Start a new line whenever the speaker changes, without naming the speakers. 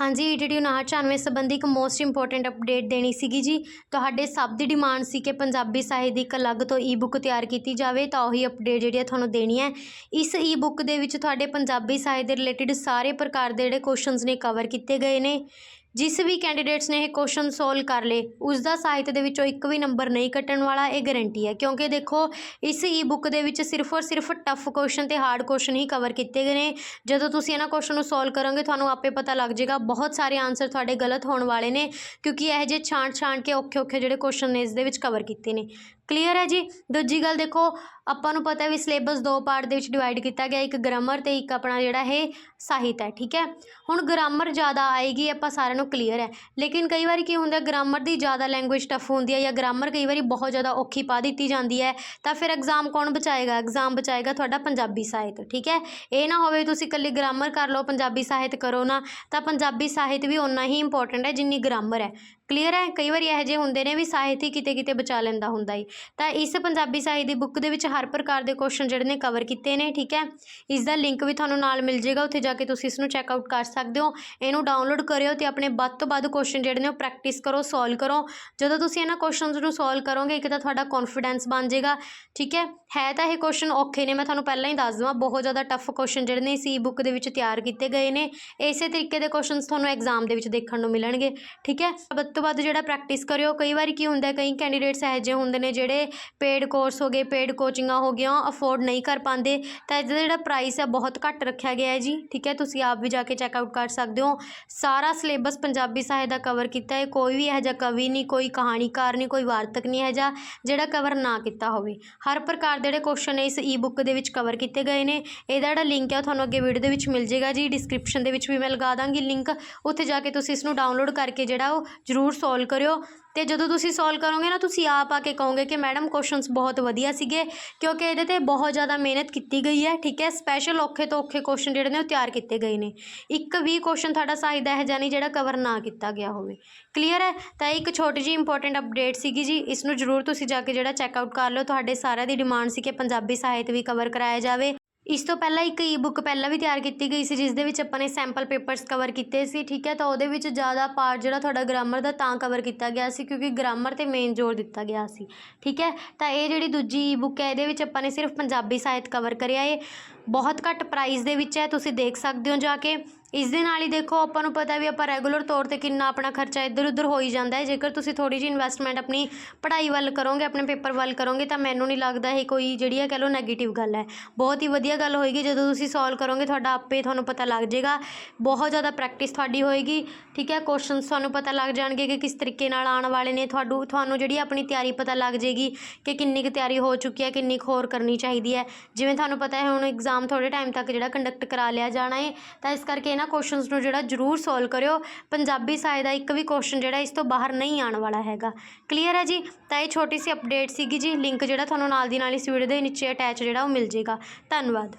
ਹਾਂਜੀ ਈਟੀਟੀ 5994 ਸੰਬੰਧੀ ਇੱਕ ਮੋਸਟ ਇੰਪੋਰਟੈਂਟ ਅਪਡੇਟ ਦੇਣੀ ਸੀਗੀ ਜੀ। ਤੁਹਾਡੇ ਸਭ ਦੀ ਡਿਮਾਂਡ ਸੀ ਕਿ ਪੰਜਾਬੀ ਸਾਹਿਤ ਦੀ ਇੱਕ ਅਲੱਗ ਤੋਂ ਈ-ਬੁੱਕ ਤਿਆਰ ਕੀਤੀ ਜਾਵੇ, ਤਾਂ ਉਹੀ ਅਪਡੇਟ ਜਿਹੜੀ ਹੈ ਤੁਹਾਨੂੰ ਦੇਣੀ ਹੈ। ਇਸ ਈ-ਬੁੱਕ ਦੇ ਵਿੱਚ ਤੁਹਾਡੇ ਪੰਜਾਬੀ ਸਾਹਿਤ ਦੇ ਰਿਲੇਟਡ ਸਾਰੇ ਪ੍ਰਕਾਰ ਦੇ ਜਿਹੜੇ ਕੁਐਸਚਨਸ ਨੇ ਕਵਰ ਕੀਤੇ ਗਏ ਨੇ। ਜਿਸ ਵੀ ਕੈਂਡੀਡੇਟਸ ਨੇ ਇਹ ਕੁਐਸਚਨ ਸੋਲਵ ਕਰ ਲਏ ਉਸ ਦਾ ਸਾਹਿਤ ਦੇ ਵਿੱਚੋਂ ਇੱਕ ਵੀ ਨੰਬਰ ਨਹੀਂ ਕੱਟਣ ਵਾਲਾ ਇਹ ਗਾਰੰਟੀ ਹੈ। ਕਿਉਂਕਿ ਦੇਖੋ, ਇਸ ਈ-ਬੁੱਕ ਦੇ ਵਿੱਚ ਸਿਰਫ ਔਰ ਸਿਰਫ ਟਫ ਕੁਐਸਚਨ ਤੇ ਹਾਰਡ ਕੁਐਸਚਨ ਹੀ ਕਵਰ ਕੀਤੇ ਗਏ ਨੇ। ਜਦੋਂ ਤੁਸੀਂ ਇਹਨਾਂ ਕੁਐਸਚਨ ਨੂੰ ਸੋਲਵ ਕਰੋਗੇ, ਤੁਹਾਨੂੰ ਆਪੇ ਪਤਾ ਲੱਗ ਜਾਏਗਾ, ਬਹੁਤ ਸਾਰੇ ਆਨਸਰ ਤੁਹਾਡੇ ਗਲਤ ਹੋਣ ਵਾਲੇ ਨੇ, ਕਿਉਂਕਿ ਇਹ ਜੇ ਛਾਂਟ ਛਾਂਟ ਕੇ ਔਖੇ ਔਖੇ ਜਿਹੜੇ ਕੁਐਸਚਨ ਨੇ ਇਸ ਦੇ ਵਿੱਚ ਕਵਰ ਕੀਤੇ ਨੇ। ਕਲੀਅਰ ਹੈ ਜੀ? ਦੂਜੀ ਗੱਲ ਦੇਖੋ ਆਪਾਂ ਨੂੰ ਪਤਾ ਵੀ ਸਿਲੇਬਸ ਦੋ ਪਾਰਟ ਦੇ ਵਿੱਚ ਡਿਵਾਈਡ ਕੀਤਾ ਗਿਆ, ਇੱਕ ਗ੍ਰਾਮਰ ਤੇ ਇੱਕ ਆਪਣਾ ਜਿਹੜਾ ਇਹ ਸਾਹਿਤ ਹੈ, ਠੀਕ ਹੈ? ਹੁਣ ਗ੍ਰਾਮਰ ਜ਼ਿਆਦਾ ਆਏਗੀ, ਆਪਾਂ ਸਾਰਿਆਂ ਨੂੰ ਕਲੀਅਰ ਹੈ। ਲੇਕਿਨ ਕਈ ਵਾਰੀ ਕੀ ਹੁੰਦਾ ਗ੍ਰਾਮਰ ਦੀ ਜ਼ਿਆਦਾ ਲੈਂਗੁਏਜ ਟਫ ਹੁੰਦੀ ਹੈ ਜਾਂ ਗ੍ਰਾਮਰ ਕਈ ਵਾਰੀ ਬਹੁਤ ਜ਼ਿਆਦਾ ਔਖੀ ਪਾ ਦਿੱਤੀ ਜਾਂਦੀ ਹੈ, ਤਾਂ ਫਿਰ ਐਗਜ਼ਾਮ ਕੌਣ ਬਚਾਏਗਾ? ਐਗਜ਼ਾਮ ਬਚਾਏਗਾ ਤੁਹਾਡਾ ਪੰਜਾਬੀ ਸਾਹਿਤ, ਠੀਕ ਹੈ? ਇਹ ਨਾ ਹੋਵੇ ਤੁਸੀਂ ਇਕੱਲੀ ਗ੍ਰਾਮਰ ਕਰ ਲਓ, ਪੰਜਾਬੀ ਸਾਹਿਤ ਕਰੋ ਨਾ, ਤਾਂ ਪੰਜਾਬੀ ਸਾਹਿਤ ਵੀ ਉਨਾ ਹੀ ਇੰਪੋਰਟੈਂਟ ਹੈ ਜਿੰਨੀ ਗ੍ਰਾਮਰ ਹੈ। ਕਲੀਅਰ ਹੈ? ਕਈ ਵਾਰੀ ਇਹੋ ਜਿਹੇ ਹੁੰਦੇ ਨੇ ਵੀ ਸਾਹਿਤ ਹੀ ਕਿਤੇ ਕਿਤੇ ਬਚਾ ਲੈਂਦਾ ਹੁੰਦਾ ਈ ਤਾਂ ਇਸ ਪੰਜਾਬੀ ਸਾਹਿਤ ਦੀ ਬੁੱਕ ਦੇ ਵਿੱਚ ਹਰ ਪ੍ਰਕਾਰ ਦੇ ਕੁਐਸਚਨ ਜਿਹੜੇ ਨੇ ਕਵਰ ਕੀਤੇ ਨੇ, ਠੀਕ ਹੈ? ਇਸ ਦਾ ਲਿੰਕ ਵੀ ਤੁਹਾਨੂੰ ਨਾਲ ਮਿਲ ਜਾਏਗਾ, ਉੱਥੇ ਜਾ ਕੇ ਤੁਸੀਂ ਇਸ ਨੂੰ ਚੈੱਕ ਆਊਟ ਕਰ ਸਕਦੇ ਹੋ। ਇਹਨੂੰ ਡਾਊਨਲੋਡ ਕਰਿਓ ਤੇ ਆਪਣੇ ਵੱਧ ਤੋਂ ਵੱਧ ਕੁਐਸਚਨ ਜਿਹੜੇ ਨੇ ਉਹ ਪ੍ਰੈਕਟਿਸ ਕਰੋ ਸੋਲਵ ਕਰੋ। ਜਦੋਂ ਤੁਸੀਂ ਇਹਨਾਂ ਕੁਐਸਚਨਸ ਨੂੰ ਸੋਲਵ ਕਰੋਗੇ, ਇੱਕ ਤਾਂ ਤੁਹਾਡਾ ਕੌਨਫੀਡੈਂਸ ਬਣ ਜਾਏਗਾ, ਠੀਕ ਹੈ? ਹੈ ਤਾਂ ਇਹ ਕੁਐਸਚਨ ਔਖੇ ਨੇ, ਮੈਂ ਤੁਹਾਨੂੰ ਪਹਿਲਾਂ ਹੀ ਦੱਸ ਦਵਾਂ, ਬਹੁਤ ਜ਼ਿਆਦਾ ਟਫ ਕੁਐਸਚਨ ਜਿਹੜੇ ਨੇ ਇਸ ਈ ਬੁੱਕ ਦੇ ਵਿੱਚ ਤਿਆਰ ਕੀਤੇ ਗਏ ਨੇ। ਇਸੇ ਤਰੀਕੇ ਦੇ ਕੁਐਸਚਨਸ ਤੁਹਾਨੂੰ ਐਗਜ਼ਾਮ ਦੇ ਵਿੱਚ ਦੇਖਣ ਨੂੰ ਮਿਲਣਗੇ, ਠੀਕ ਹੈ? ਵੱਧ ਤੋਂ ਵੱਧ ਜਿਹੜਾ ਪ੍ਰੈਕਟਿਸ ਕਰਿਓ, ਕਈ ਵਾਰੀ ਕੀ ਹੁੰਦਾ, ਕਈ ਕੈਂਡੀਡੇਟਸ ਇਹੋ ਜਿਹੇ ਹੁੰਦੇ ਨੇ ਜਿਹੜੇ ਪੇਡ ਕੋਰਸ ਹੋ ਗਏ ਪੇਡ ਕੋਚਿੰਗਾਂ ਹੋ ਗਈਆਂ ਅਫੋਰਡ ਨਹੀਂ ਕਰ ਪਾਉਂਦੇ, ਤਾਂ ਇਹਦਾ ਜਿਹੜਾ ਪ੍ਰਾਈਸ ਹੈ ਬਹੁਤ ਘੱਟ ਰੱਖਿਆ ਗਿਆ ਹੈ ਜੀ। ਠੀਕ ਹੈ, ਤੁਸੀਂ ਆਪ ਵੀ ਜਾ ਕੇ ਚੈੱਕ ਆਊਟ ਕਰ ਸਕਦੇ ਹੋ। ਸਾਰਾ ਸਿਲੇਬਸ ਪੰਜਾਬੀ ਸਾਹਿਤ ਦਾ ਕਵਰ ਕੀਤਾ ਹੈ। ਕੋਈ ਵੀ ਇਹੋ ਜਿਹਾ ਕਵੀ ਨਹੀਂ, ਕੋਈ ਕਹਾਣੀਕਾਰ ਨਹੀਂ, ਕੋਈ ਵਾਰਤਕ ਨਹੀਂ ਇਹੋ ਜਿਹਾ ਜਿਹੜਾ ਕਵਰ ਨਾ ਕੀਤਾ ਹੋਵੇ। ਹਰ ਪ੍ਰਕਾਰ ਦੇ ਜਿਹੜੇ ਕੁਐਸਚਨ ਇਸ ਈ ਬੁੱਕ ਦੇ ਵਿੱਚ ਕਵਰ ਕੀਤੇ ਗਏ ਨੇ। ਇਹਦਾ ਜਿਹੜਾ ਲਿੰਕ ਹੈ ਉਹ ਤੁਹਾਨੂੰ ਅੱਗੇ ਵੀਡੀਓ ਦੇ ਵਿੱਚ ਮਿਲ ਜਾਏਗਾ ਜੀ। ਡਿਸਕ੍ਰਿਪਸ਼ਨ ਦੇ ਵਿੱਚ ਵੀ ਮੈਂ ਲਗਾ ਦਾਂਗੀ ਲਿੰਕ ਉੱਥੇ ਜਾ ਕੇ ਤੁਸੀਂ ਇਸ ਨੂੰ ਡਾਊਨਲੋਡ ਕਰਕੇ ਜਿਹੜਾ ਉਹ ਜ਼ਰੂਰ ਸੋਲਵ ਕਰਿਓ। ਤੇ ਜਦੋਂ ਤੁਸੀਂ ਸੋਲਵ ਕਰੋਗੇ ਨਾ, ਤੁਸੀਂ ਆਪ ਆ ਕੇ ਕਹੋਗੇ ਕਿ ਮੈਡਮ ਕੁਐਸਚਨਸ ਬਹੁਤ ਵਧੀਆ ਸੀਗੇ, ਕਿਉਂਕਿ ਇਹਦੇ ਤੇ ਬਹੁਤ ਜ਼ਿਆਦਾ ਮਿਹਨਤ ਕੀਤੀ ਗਈ ਹੈ, ਠੀਕ ਹੈ? ਸਪੈਸ਼ਲ ਔਖੇ ਤੋਂ ਔਖੇ ਕੁਐਸਚਨ ਜਿਹੜੇ ਨੇ ਉਹ ਤਿਆਰ ਕੀਤੇ ਗਏ ਨੇ। ਇੱਕ ਵੀ ਕੁਐਸਚਨ ਤੁਹਾਡਾ ਸਾਹਿਤ ਦਾ ਹੈ ਜਾਨੀ ਜਿਹੜਾ ਕਵਰ ਨਾ ਕੀਤਾ ਗਿਆ ਹੋਵੇ। ਕਲੀਅਰ ਹੈ? ਤਾਂ ਇਹ ਇੱਕ ਛੋਟੀ ਜਿਹੀ ਇੰਪੋਰਟੈਂਟ ਅਪਡੇਟ ਸੀਗੀ ਜੀ, ਇਸ ਨੂੰ ਜ਼ਰੂਰ ਤੁਸੀਂ ਜਾ ਕੇ ਜਿਹੜਾ ਚੈੱਕ ਆਊਟ ਕਰ ਲਓ। ਤੁਹਾਡੇ ਸਾਰਿਆਂ ਦੀ ਡਿਮਾਂਡ ਸੀ ਕਿ ਪੰਜਾਬੀ ਸਾਹਿਤ ਵੀ ਕਵਰ ਕਰਾਇਆ ਜਾਵੇ। ਇਸ ਤੋਂ ਪਹਿਲਾਂ ਇੱਕ ਈ ਬੁੱਕ ਪਹਿਲਾਂ ਵੀ ਤਿਆਰ ਕੀਤੀ ਗਈ ਸੀ ਜਿਸ ਦੇ ਵਿੱਚ ਆਪਾਂ ਨੇ ਸੈਂਪਲ ਪੇਪਰਸ ਕਵਰ ਕੀਤੇ ਸੀ, ਠੀਕ ਹੈ? ਤਾਂ ਉਹਦੇ ਵਿੱਚ ਜ਼ਿਆਦਾ ਪਾਰਟ ਜਿਹੜਾ ਤੁਹਾਡਾ ਗ੍ਰਾਮਰ ਦਾ ਤਾਂ ਕਵਰ ਕੀਤਾ ਗਿਆ ਸੀ, ਕਿਉਂਕਿ ਗ੍ਰਾਮਰ ਤੇ ਮੇਨ ਜ਼ੋਰ ਦਿੱਤਾ ਗਿਆ ਸੀ, ਠੀਕ ਹੈ? ਤਾਂ ਇਹ ਜਿਹੜੀ ਦੂਜੀ ਈ ਬੁੱਕ ਹੈ, ਇਹਦੇ ਵਿੱਚ ਆਪਾਂ ਨੇ ਸਿਰਫ ਪੰਜਾਬੀ ਸਾਹਿਤ ਕਵਰ ਕਰਿਆ ਏ। ਬਹੁਤ ਘੱਟ ਪ੍ਰਾਈਸ ਦੇ ਵਿੱਚ ਹੈ, ਤੁਸੀਂ ਦੇਖ ਸਕਦੇ ਹੋ ਜਾ ਕੇ। ਇਸ ਦੇ ਨਾਲ ਹੀ ਦੇਖੋ, ਆਪਾਂ ਨੂੰ ਪਤਾ ਵੀ ਆਪਾਂ ਰੈਗੂਲਰ ਤੌਰ ਤੇ ਕਿੰਨਾ ਆਪਣਾ ਖਰਚਾ ਇੱਧਰ ਉੱਧਰ ਹੋ ਹੀ ਜਾਂਦਾ ਹੈ। ਜੇਕਰ ਤੁਸੀਂ ਥੋੜੀ ਜਿਹੀ ਇਨਵੈਸਟਮੈਂਟ ਆਪਣੀ ਪੜ੍ਹਾਈ ਵੱਲ ਕਰੋਗੇ, ਆਪਣੇ ਪੇਪਰ ਵੱਲ ਕਰੋਗੇ, ਤਾਂ ਮੈਨੂੰ ਨਹੀਂ ਲੱਗਦਾ ਇਹ ਕੋਈ ਜਿਹੜੀ ਹੈ, ਕਹ ਲਓ ਨੈਗੇਟਿਵ ਗੱਲ ਹੈ। ਬਹੁਤ ਹੀ ਵਧੀਆ ਗੱਲ ਹੋਏਗੀ, ਜਦੋਂ ਤੁਸੀਂ ਸੋਲਵ ਕਰੋਗੇ, ਤੁਹਾਡਾ ਆਪੇ ਤੁਹਾਨੂੰ ਪਤਾ ਲੱਗ ਜਾਏਗਾ। ਬਹੁਤ ਜ਼ਿਆਦਾ ਪ੍ਰੈਕਟਿਸ ਤੁਹਾਡੀ ਹੋਏਗੀ, ਠੀਕ ਹੈ? ਕੁਐਸਚਨਸ ਤੁਹਾਨੂੰ ਪਤਾ ਲੱਗ ਜਾਣਗੇ ਕਿ ਕਿਸ ਤਰੀਕੇ ਨਾਲ ਆਉਣ ਵਾਲੇ ਨੇ। ਤੁਹਾਨੂੰ ਤੁਹਾਨੂੰ ਜਿਹੜੀ ਆਪਣੀ ਤਿਆਰੀ ਪਤਾ ਲੱਗ ਜਾਏਗੀ ਕਿ ਕਿੰਨੀ ਕੁ ਤਿਆਰੀ ਹੋ ਚੁੱਕੀ ਹੈ, ਕਿੰਨੀ ਕੁ ਹੋਰ ਕਰਨੀ ਚਾਹੀਦੀ ਹੈ। ਜਿਵੇਂ ਤੁਹਾਨੂੰ ਪਤਾ ਹੈ, ਹੁਣ ਐਗਜ਼ਾਮ ਥੋੜੇ ਟਾਈਮ ਤੱਕ ਜਿਹੜਾ ਕੰਡਕਟ ਕਰਾ ਲਿਆ ਜਾਣਾ ਹੈ ਤਾਂ ਇਸ ਕਰਕੇ ਇਹਨਾਂ ਕੁਐਸਚਨਸ ਨੂੰ ਜਿਹੜਾ ਜ਼ਰੂਰ ਸੋਲਵ ਕਰਿਓ। ਪੰਜਾਬੀ ਸਾਹਿਤ ਦਾ ਇੱਕ ਵੀ ਕੁਐਸਚਨ ਜਿਹੜਾ ਇਸ ਤੋਂ ਬਾਹਰ ਨਹੀਂ ਆਉਣ ਵਾਲਾ ਹੈਗਾ। ਕਲੀਅਰ ਹੈ ਜੀ? ਤਾਂ ਇਹ ਛੋਟੀ ਸੀ ਅਪਡੇਟ ਸੀਗੀ ਜੀ। ਲਿੰਕ ਜਿਹੜਾ ਤੁਹਾਨੂੰ ਨਾਲ ਦੀ ਨਾਲ ਇਸ ਵੀਡੀਓ ਦੇ ਨੀਚੇ ਅਟੈਚ ਜਿਹੜਾ ਉਹ ਮਿਲ ਜਾਏਗਾ ਧੰਨਵਾਦ।